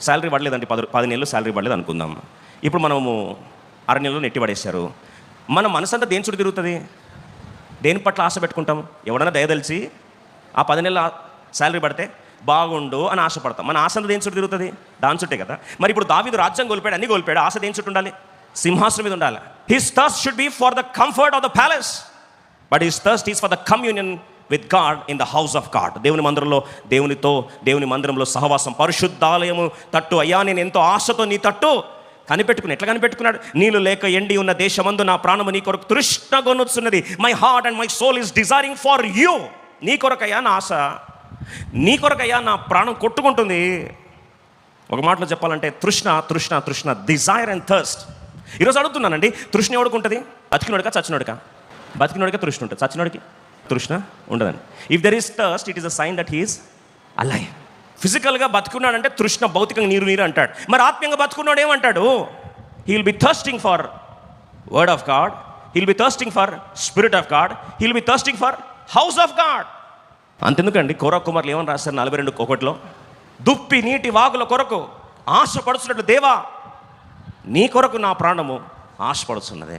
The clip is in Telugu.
శాలరీ పడలేదండి పది పది నెలలు శాలరీ పడలేదు అనుకుందాం. ఇప్పుడు మనము ఆరు నెలలు నెట్టి పడేశారు. మన మనసు దేని చుట్టూ తిరుగుతుంది? దేని పట్ల ఆశ పెట్టుకుంటాం? ఎవడన్నా దయదలిచి ఆ పది నెలల శాలరీ పడితే బాగుండు అని ఆశపడతాం. మన ఆశ అంతా దేని చుట్టూ తిరుగుతుంది? దాని చుట్టే కదా. మరి ఇప్పుడు దావీదు రాజ్యం కోల్పోయాడు అన్ని కోల్పోయాడు ఆశ దేని చుట్టూ ఉండాలి? సింహాసనం మీద ఉండాలి? His thirst should be for the comfort of the palace but his thirst is for the communion with God in the house of God దేవుని మందిరంలో దేవునితో దేవుని మందిరంలో సహవాసం పరిశుద్ధాలయము తట్టు. అయ్యా నేను ఎంతో ఆశతో నీ తట్టు కనిపెట్టుకుని ఎట్లా కనిపెట్టుకున్నాడు? నీళ్ళు లేక ఎండి ఉన్న దేశమందు నా ప్రాణము నీ కొరకు తృష్ణగొనొచ్చున్నది my heart and my soul is desiring for you నీ కొరకయ్యా నా ఆశ. నీ కొరకయ్యా నా ప్రాణం కొట్టుకుంటుంది. ఒక మాటలో చెప్పాలంటే తృష్ణ తృష్ణ తృష్ణ డిజైర్ అండ్ థర్స్ట్ ఈరోజు అడుగుతున్నానండి తృష్ణ ఎవడుకుంటుంది బతికినోడికా చచ్చినోడికా? బతికినోడికా తృష్ణ ఉంటుంది. చచ్చినోడికి? తృష్ణ ఉండదండి if there is thirst it is a sign that he's alive ఫిజికల్గా బతుకున్నాడంటే తృష్ణ భౌతికంగా నీరు నీరు అంటాడు. మరి ఆత్మీయంగా బతుకున్నాడు ఏమంటాడు? He will be thirsting for word of God he'll be thirsting for spirit of God he'll be thirsting for house of God అంతెందుకండి? కోర కుమార్లు ఏమని రాశారు? నలభై రెండు ఒకటిలో? దుప్పి నీటి వాగుల కొరకు ఆశపడుచున్నట్లు దేవా నీ కొరకు నా ప్రాణము ఆశపడుచున్నదే.